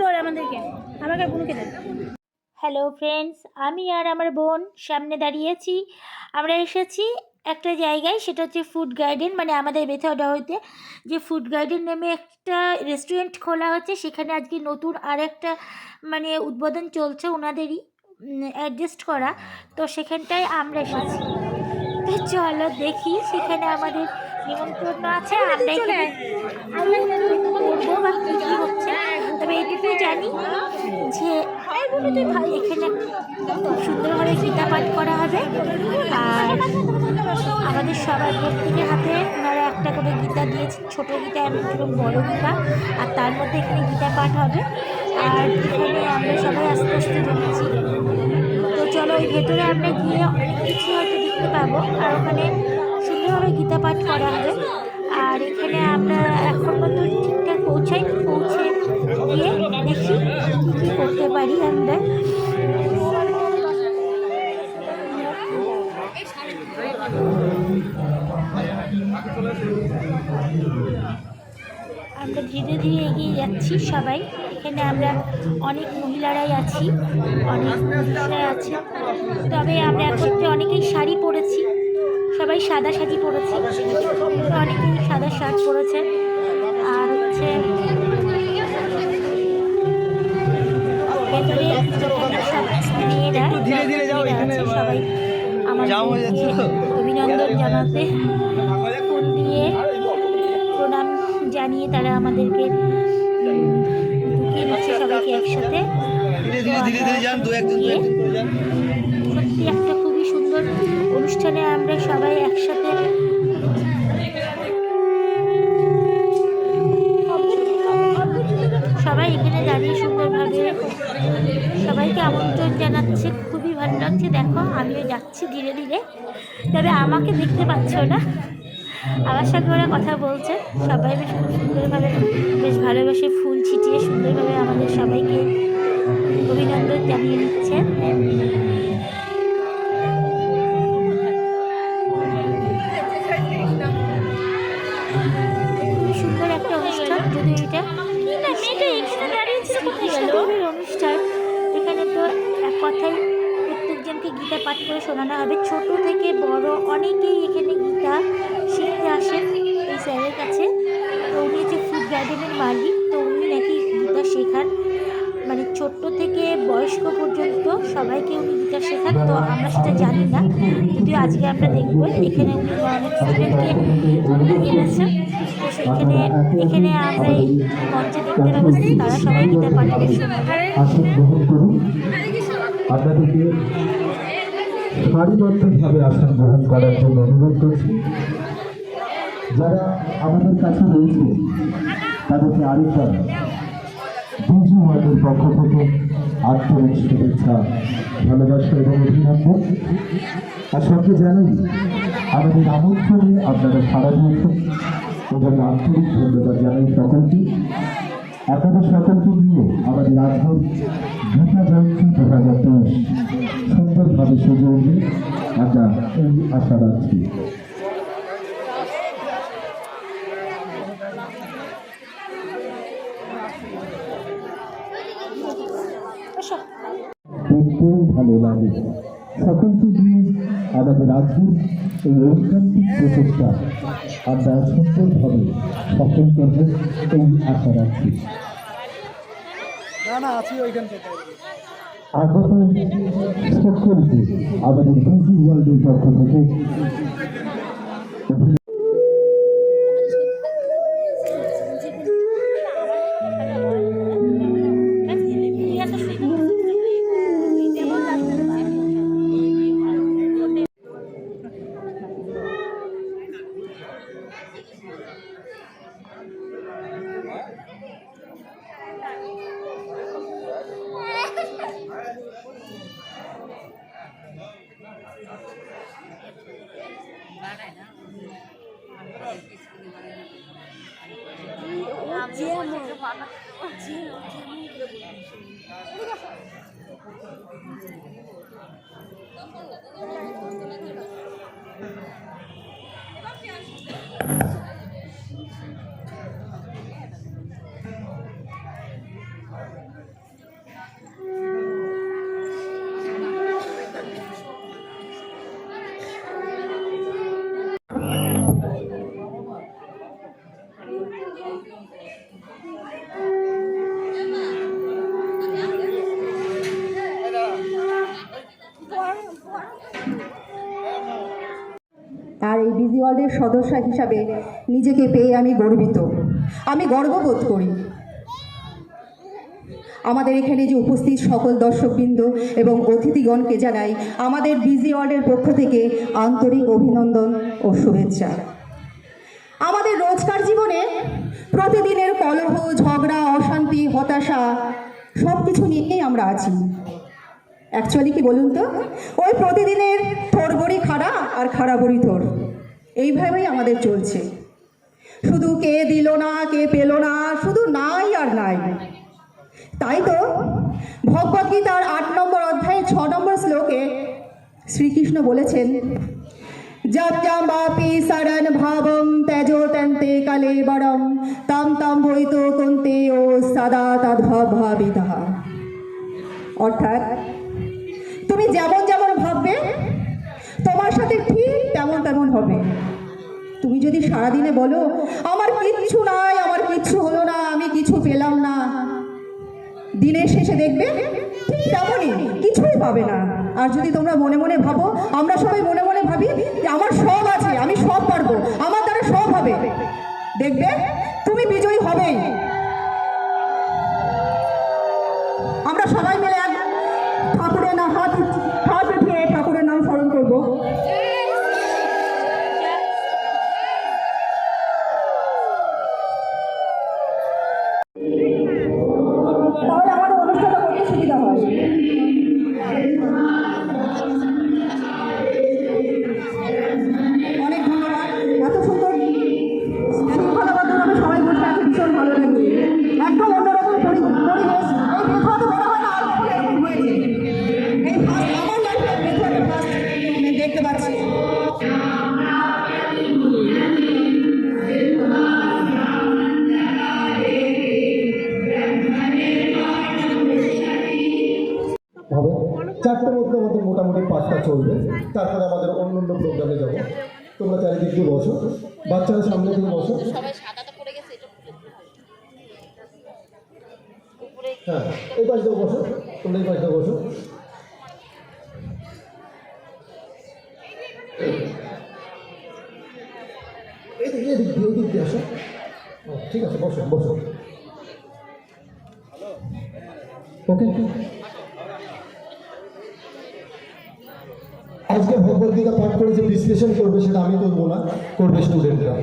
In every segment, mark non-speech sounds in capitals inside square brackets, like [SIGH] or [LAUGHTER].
তোর আমাদেরকে। আমাকে বোনকে দে হ্যালো ফ্রেন্ডস আমি আর আমার বোন সামনে দাঁড়িয়েছি। আমরা এসেছি একটা জায়গায় সেটা হচ্ছে ফুড গার্ডেন মানে আমাদের বেথা হইতে যে ফুড গার্ডেন নামে একটা রেস্টুরেন্ট খোলা হচ্ছে সেখানে আজকে নতুন আর একটা মানে উদ্বোধন চলছে ওনাদেরই অ্যাডজাস্ট করা। তো সেখানটায় আমরা এসেছি। তো চলো দেখি সেখানে আমাদের নিমন্ত্রণ আছে আমরা এখানে হচ্ছে। তবে এটুকুই জানি যে এখানে খুব সুন্দরভাবে গীতা পাঠ করা হবে। আর আমাদের সবার প্রত্যেকের হাতে ওনারা একটা করে গীতা দিয়েছে ছোটো গীতা এবং বড় গীতা, আর তার মধ্যে এখানে গীতা পাঠ হবে। আর এখানে আমরা সবাই আস্তে আস্তে ঢুকছি তো চলো ওই ভেতরে আমরা গিয়ে অনেক কিছু হয়তো দেখতে পাবো। আর ওখানে সুন্দরভাবে গীতা পাঠ করা হবে। আর এখানে আমরা এখন আমরা ধীরে ধীরে এগিয়ে যাচ্ছি সবাই। এখানে আমরা অনেক মহিলারাই আছি অনেক পুরুষরাই আছে। তবে আমরা একত্রে অনেকেই শাড়ি পরেছি সবাই সাদা শাড়ি পরেছি। অনেকেই সাদা শার্ট পরেছে। আর হচ্ছে মেয়েরা সবাই তো। অভিনন্দন জানাতে। জানিয়ে তারা আমাদেরকে উম, ঢুকিয়ে দিচ্ছে সবাইকে একসাথে। সত্যি একটা খুবই সুন্দর অনুষ্ঠানে আমরা সবাই একসাথে সবাই এখানে দাঁড়িয়ে সুন্দরভাবে সবাইকে আমন্ত্রণ জানাচ্ছে খুবই ভালো লাগছে। দেখো আমিও যাচ্ছি ধীরে ধীরে। তবে আমাকে দেখতে পাচ্ছ না। আমার সঙ্গে ওরা কথা বলছে সবাই বেশ খুব সুন্দরভাবে বেশ ভালোবেসে ফুল ছিটিয়ে সুন্দরভাবে আমাদের সবাইকে অভিনন্দন জানিয়ে দিচ্ছে। সুন্দর একটা অনুষ্ঠান যদি এটা অনুষ্ঠান। এখানে তো এক কথায় প্রত্যেকজনকে গীতা পাঠ করে শোনানো হবে। ছোট থেকে বড় অনেকেই এখানে গীতা শিখতে আসেন এই স্যারের কাছে। তো উনি হচ্ছে ফুড গার্ডেনের মালিক। তো উনি নাকি গীতা শেখান। মানে ছোট্ট থেকে বয়স্ক পর্যন্ত সবাইকে উনি গীতা শেখান। তো আমরা সেটা জানি না। যদিও আজকে আমরা দেখব। এখানে উনি অনেক স্টুডেন্টকে এনেছে তো সেখানে, এখানে আমরা এই মঞ্চে দেখতে পাবো তারা সবাই গীতা পাঠ করে শোনাবে। আসন গ্রহণ করুন আপনাদেরকে সারিবদ্ধভাবে আসন গ্রহণ করার জন্য অনুরোধ করছি। যারা আমাদের কাছে রয়েছে, তাদেরকে আরেকবার বিজু ওয়ার্ডের পক্ষ থেকে আন্তরিক শুভেচ্ছা, ভালোবাসা এবং অভিনন্দন। আর সঙ্গে জানাই, আমাদের আমন্ত্রণে আপনারা সাড়া দিয়েছেন এবং আন্তরিক ধন্যবাদ জানাই সকলকে। আপনাদের সকলকে নিয়ে আমাদের রাজভোগ গীতা জয়ন্তী দু হাজার তেইশ সুন্দরভাবে উঠবে। আমরা এই আশা রাখছি দেখতেও ভালো লাগে সকলকে দিয়ে আমাদের রাজ্যের এই ঐকান্তিক প্রচেষ্টা আমরা সুন্দরভাবে সফল করব এই আশা রাখছি। আগত সকলকে আমাদের বিজি ওয়ার্ল্ডের পক্ষ থেকে সদস্য হিসাবে নিজেকে পেয়ে আমি গর্বিত। আমি গর্ববোধ করি। আমাদের এখানে যে উপস্থিত সকল দর্শকবৃন্দ এবং অতিথিগণকে জানাই আমাদের বিজি ওয়ার্ল্ডের পক্ষ থেকে আন্তরিক অভিনন্দন ও শুভেচ্ছা। আমাদের রোজকার জীবনে প্রতিদিনের কলহ, ঝগড়া, অশান্তি, হতাশা সব কিছু নিয়েই আমরা আছি। অ্যাকচুয়ালি কি বলুন তো? ওই প্রতিদিনের থোর বড়ি খাড়া আর খাড়া বড়ি থোর। এইভাবেই আমাদের চলছে। শুধু কে দিল না, কে পেল না, শুধু নাই আর নাই। তাই তো ভগবদ্গীতার আট নম্বর অধ্যায়ে ছ নম্বর শ্লোকে শ্রীকৃষ্ণ বলেছেন বাপি সরণ ভাবম তেজো তন্তে কালে বরম তম তম বৈত কুন্তে ও সদা তদ্ভাব ভাবিতা অর্থাৎ তুমি যেমন যেমন ভাববে তোমার সাথে ঠিক তেমন তেমন হবে। তুমি যদি সারাদিনে বলো, আমার কিচ্ছু নাই, আমার কিচ্ছু হলো না, আমি কিছু পেলাম না। দিনের শেষে দেখবে ঠিক তেমনই কিছুই পাবে না। আর যদি তোমরা মনে মনে ভাবো, আমরা সবাই মনে মনে ভাবি যে আমার সব আছে, আমি সব পারব, আমার দ্বারা সব হবে। দেখবে তুমি বিজয়ী হবেই। অন্য অন্য প্রোগ্রামে যাব। তোমরা চারিদিক দিয়ে বসো। বাচ্চারা সামনে দিয়ে বসো। হ্যাঁ এই পাশ দিয়ে বসো। তোমরা এই পাশ দিয়ে বসো। এদিক দিয়ে এদিক দিয়ে এদিক দিয়ে আসো। ঠিক আছে বসো বসো। ওকে। আজকে ভগবদ্গীতা পাঠ করে যে বিশ্লেষণ করবে সেটা আমি করব না করবে স্টুডেন্টরা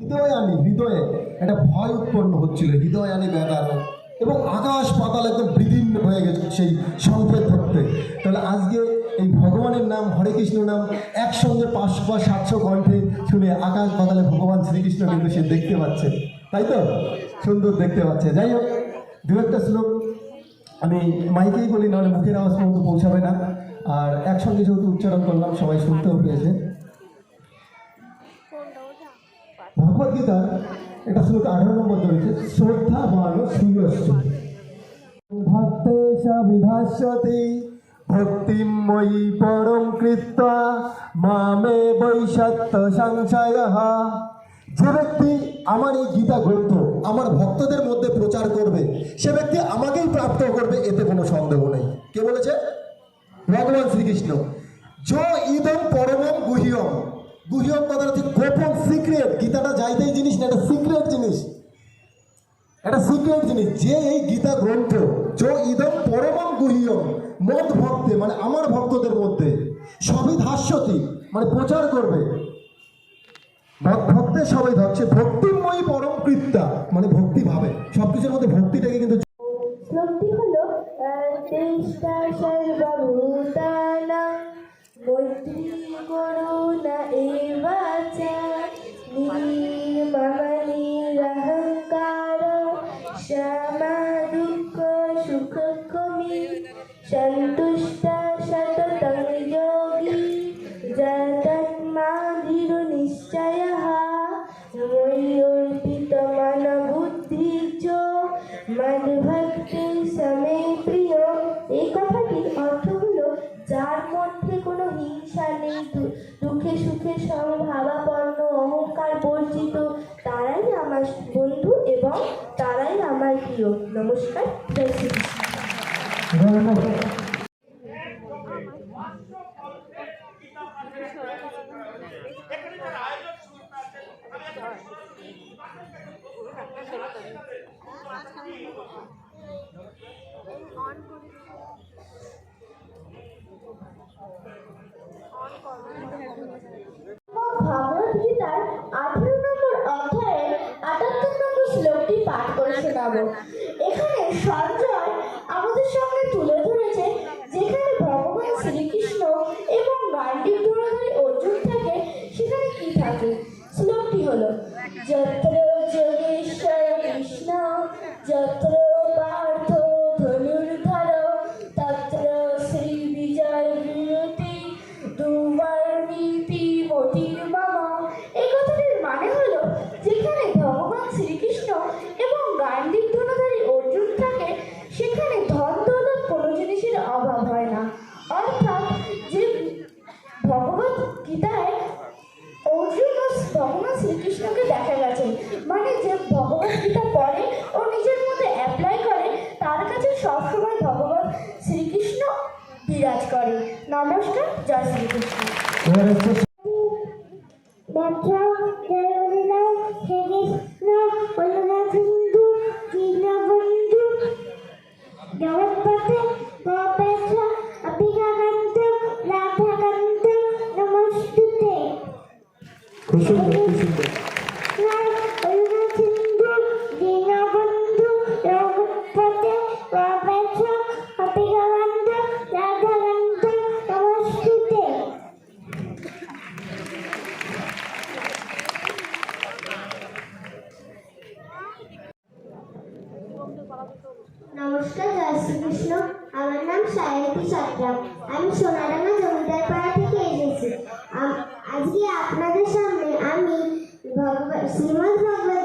হৃদয় আনি হৃদয়ে একটা ভয় উৎপন্ন হচ্ছিল হৃদয় আনি ব্যাপার। এবং আকাশ পাতাল একদম বিদীর্ণ হয়ে গেছে সেই সংকেত ধরতে। তাহলে আজকে এই ভগবানের নাম, হরে কৃষ্ণ নাম একসঙ্গে পাঁচশো বা সাতশো কণ্ঠে শুনে আকাশ পাতালে ভগবান শ্রীকৃষ্ণ কিন্তু সে দেখতে পাচ্ছে। তাই তো? সুন্দর দেখতে পাচ্ছে। যাই হোক, দু একটা শ্লোক। আমি মাইকেই বলি, নাহলে মুখের আওয়াজ পর্যন্ত পৌঁছাবে না। আর একসঙ্গে যেহেতু উচ্চারণ করলাম, সবাই শুনতেও পেয়েছে। ভগবদ গীতার এটা শ্লোক আঠারো নম্বর রয়েছে শ্রদ্ধা মান সুয়স্য ভক্তে বিধাস্যতি ভক্তিময়ী পরম কৃত্বা, মামে বৈশত্য সংশয়। যে ব্যক্তি আমার এই গীতা গ্রন্থ, আমার ভক্তদের মধ্যে প্রচার করবে, সে ব্যক্তি আমাকেই প্রাপ্ত করবে, এতে কোনো সন্দেহ নেই। কে বলেছে? ভগবান শ্রীকৃষ্ণ। যো ইদম পরমম গুহিয়ম। গুহিয়ম কথাটা হচ্ছে গোপন সিক্রেট গীতাটা যাইতেই জিনিস না, এটা সিক্রেট জিনিস। একটা সিক্রেট জিনিস। যে এই গীতা গ্রন্থ, যো ইদম পরমম গুহিয়ম, মত ভক্তে মানে আমার ভক্তদের মধ্যে, সবই ধাস্যতি মানে প্রচার করবে। ভক- ভক্তের সবাই ধরছে। ভক্তিময়ী পরম কৃত্যা মানে ভক্তি ভাবে। সবকিছুর মধ্যে ভক্তিটাকে কিন্তু শ্লোকটি হলো এবং তারাই আমার প্রিয়। নমস্কার জয় থাকে শ্লোকটি হলো যত্র যোগেশ্বর কৃষ্ণ যত্র জয় শ্রীকৃষ্ণ ব্যবসা সায়ন্তী সাত্রা আমি সোনাডাঙ্গা জমিদার পাড়া থেকে এসেছি। আজকে আপনাদের সামনে আমি শ্রীমদ ভগবত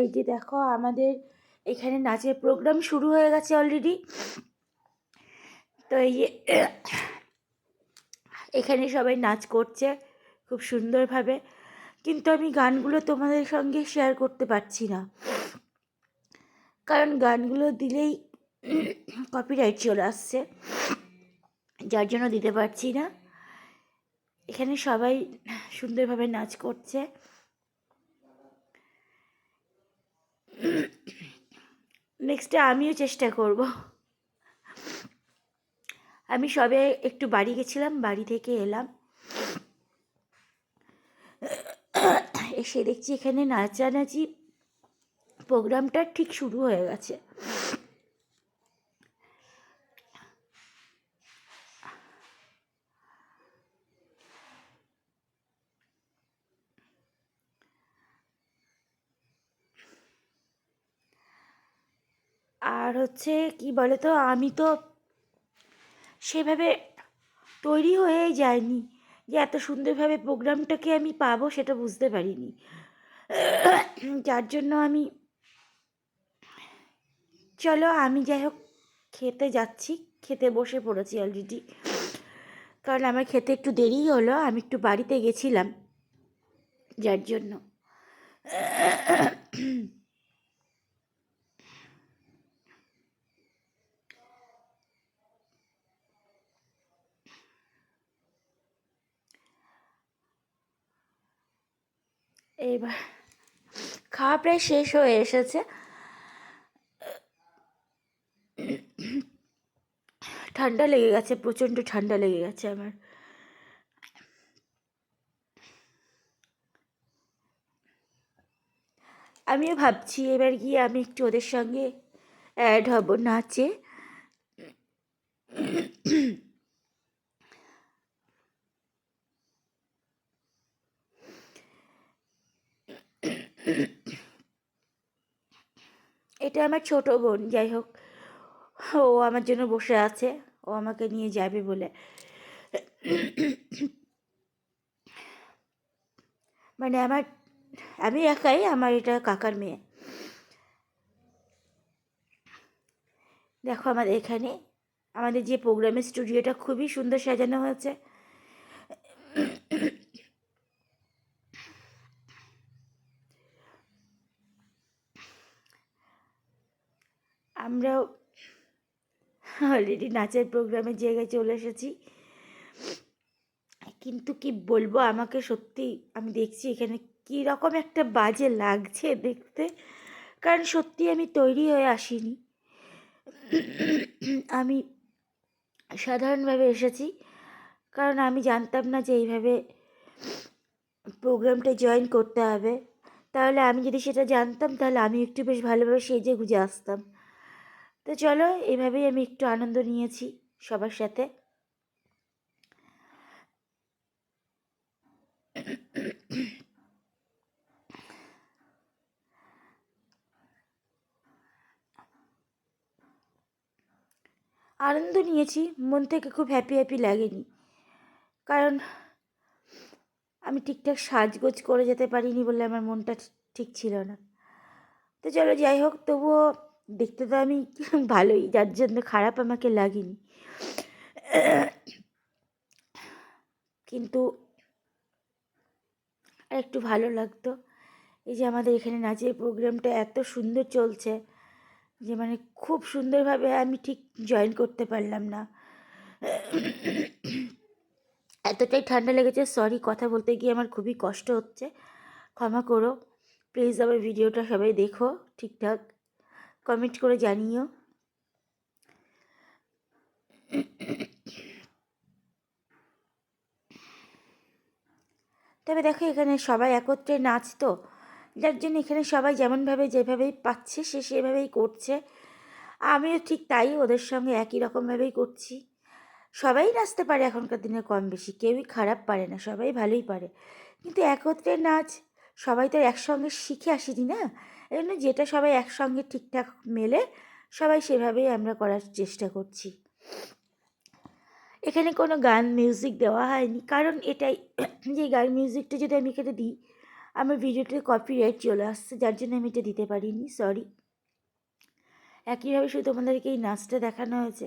এই যে দেখো, আমাদের এখানে নাচের প্রোগ্রাম শুরু হয়ে গেছে অলরেডি তো এই যে, এখানে সবাই নাচ করছে খুব সুন্দরভাবে। কিন্তু আমি গানগুলো তোমাদের সঙ্গে শেয়ার করতে পারছি না। কারণ গানগুলো দিলেই কপিরাইট চলে আসছে। যার জন্য দিতে পারছি না। এখানে সবাই সুন্দরভাবে নাচ করছে। নেক্সটে আমিও চেষ্টা করব। আমি সবে একটু বাড়ি গেছিলাম, বাড়ি থেকে এলাম। এসে দেখছি এখানে নাচানাচি প্রোগ্রামটা ঠিক শুরু হয়ে গেছে। আর হচ্ছে কি বলে তো আমি তো সেভাবে তৈরি হয়েই যায়নি যে এত সুন্দরভাবে প্রোগ্রামটাকে আমি পাবো সেটা বুঝতে পারিনি। যার জন্য আমি চলো আমি যাই হোক খেতে যাচ্ছি। খেতে বসে পড়েছি অলরেডি কারণ আমার খেতে একটু দেরি হলো, আমি একটু বাড়িতে গেছিলাম। যার জন্য এবার খাওয়া প্রায় শেষ হয়ে এসেছে। ঠান্ডা লেগে গেছে, প্রচণ্ড ঠান্ডা লেগে গেছে আমার। আমিও ভাবছি এবার গিয়ে আমি একটু ওদের সঙ্গে অ্যাড হব, নাচে। এটা আমার ছোট বোন, যাই হোক। ও আমার জন্য বসে আছে, ও আমাকে নিয়ে যাবে বলে। মানে আমার, আমি একাই আমার এটা কাকার মেয়ে। দেখো আমাদের এখানে, আমাদের যে প্রোগ্রামের স্টুডিওটা খুবই সুন্দর সাজানো হয়েছে। আমরাও অলরেডি নাচের প্রোগ্রামের জায়গায় চলে এসেছি। কিন্তু কি বলব, আমাকে সত্যি আমি দেখছি এখানে কী রকম একটা বাজে লাগছে দেখতে। কারণ সত্যি আমি তৈরি হয়ে আসিনি। আমি সাধারণভাবে এসেছি। কারণ আমি জানতাম না যে এইভাবে প্রোগ্রামটা জয়েন করতে হবে। তাহলে আমি যদি সেটা জানতাম, তাহলে আমি একটু বেশ ভালোভাবে সেজে গুজে আসতাম। তো চলো, এভাবেই আমি একটু আনন্দ নিয়েছি সবার সাথে। আনন্দ নিয়েছি, মন থেকে খুব হ্যাপি হ্যাপি লাগেনি। কারণ আমি ঠিকঠাক সাজগোজ করে যেতে পারিনি বলে আমার মনটা ঠিক ছিল না। তো চলো, যাই হোক, তবুও দেখতে তো আমি ভালোই, যার জন্য খারাপ আমাকে লাগেনি। কিন্তু আর একটু ভালো লাগতো, এই যে আমাদের এখানে নাচের প্রোগ্রামটা এত সুন্দর চলছে যে মানে খুব সুন্দরভাবে আমি ঠিক জয়েন করতে পারলাম না। এতটাই ঠান্ডা লেগেছে সরি কথা বলতে গিয়ে আমার খুবই কষ্ট হচ্ছে। ক্ষমা করো প্লিজ আমার ভিডিওটা সবাই দেখো, ঠিকঠাক। কমেন্ট করে জানিও। তবে দেখো এখানে সবাই একত্রে নাচ তো, যার জন্য এখানে সবাই যেমনভাবে যেভাবেই পাচ্ছে সে সেভাবেই করছে। আমিও ঠিক তাই, ওদের সঙ্গে একই রকমভাবেই করছি। সবাই নাচতে পারে এখনকার দিনে কম বেশি, কেউই খারাপ পারে না, সবাই ভালোই পারে। কিন্তু একত্রে নাচ, সবাই তো একসঙ্গে শিখে আসিনি না? এই জন্য যেটা সবাই একসঙ্গে ঠিকঠাক মেলে, সবাই সেভাবেই আমরা করার চেষ্টা করছি। এখানে কোনো গান মিউজিক দেওয়া হয়নি, কারণ এটাই [CLEARS THROAT] যে গান মিউজিকটা যদি আমি এখানে দিই, আমার ভিডিওতে কপিরাইট চলে আসছে, যার জন্য আমি এটা দিতে পারিনি সরি একইভাবে শুধু তোমাদেরকে এই নাচটা দেখানো হয়েছে,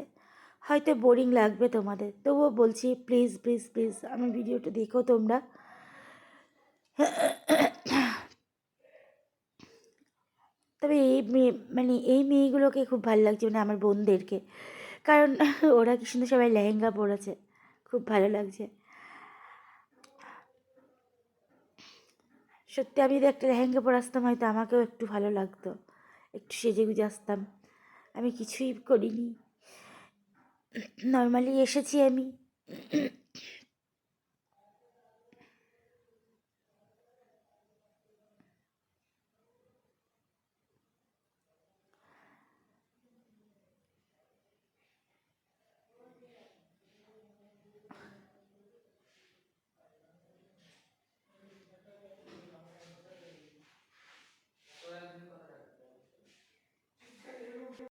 হয়তো বোরিং লাগবে তোমাদের, তবুও বলছি প্লিজ প্লিজ প্লিজ আমার ভিডিওটা দেখো তোমরা। [CLEARS THROAT] তবে এই মেয়ে মানে এই মেয়েগুলোকে খুব ভালো লাগছে মানে আমার বোনদেরকে। কারণ [LAUGHS] ওরা কি সুন্দর সবাই লেহেঙ্গা পরেছে, খুব ভালো লাগছে। সত্যি আমি যদি একটা লেহেঙ্গা পরে আসতাম, হয়তো আমাকেও একটু ভালো লাগতো। একটু সেজে গুজে আসতাম। আমি কিছুই করিনি। নর্মালি এসেছি আমি।